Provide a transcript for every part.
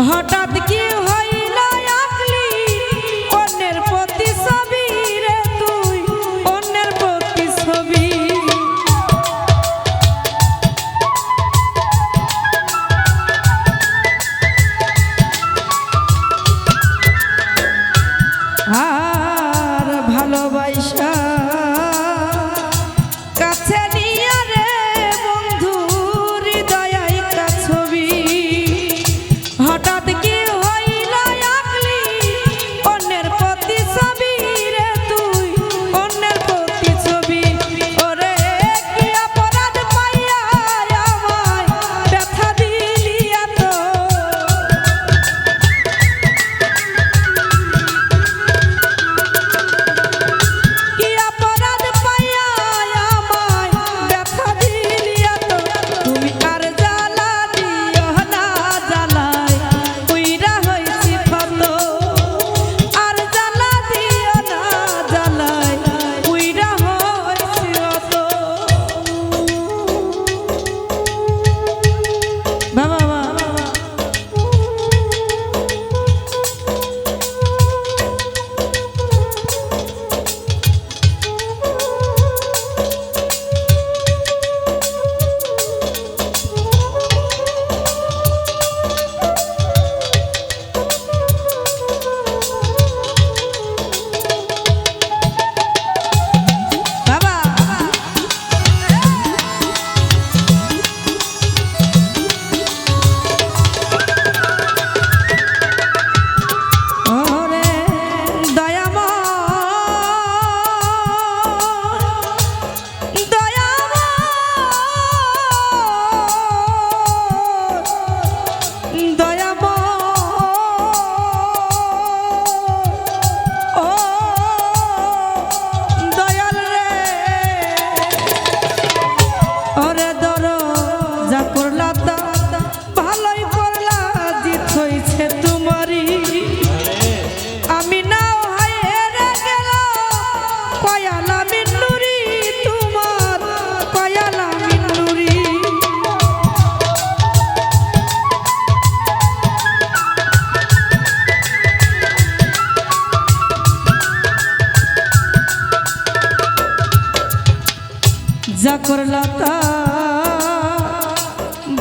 হঠাৎ কি হইল আপনি? প্রতি ছবি রে তুই প্রতি ছবি আর ভালোবাসা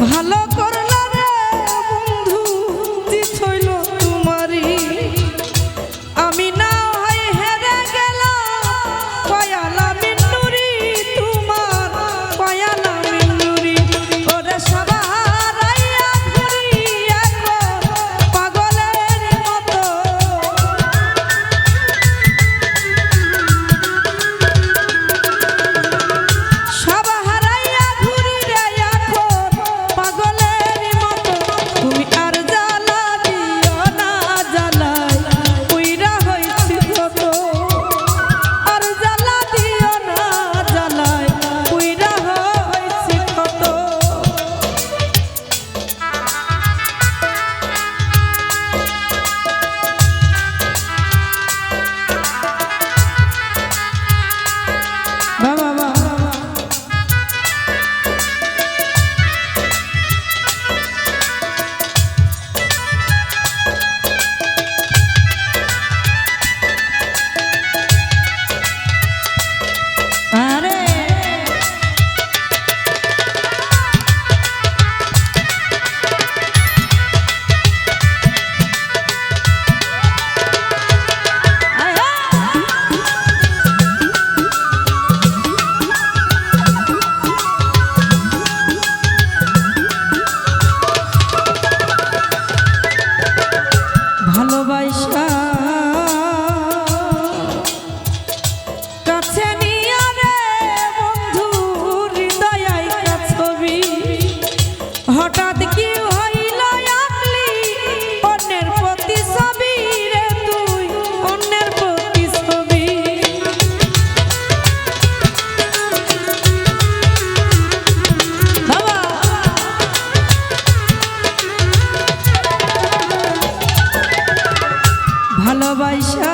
ভালো ভালোবাসা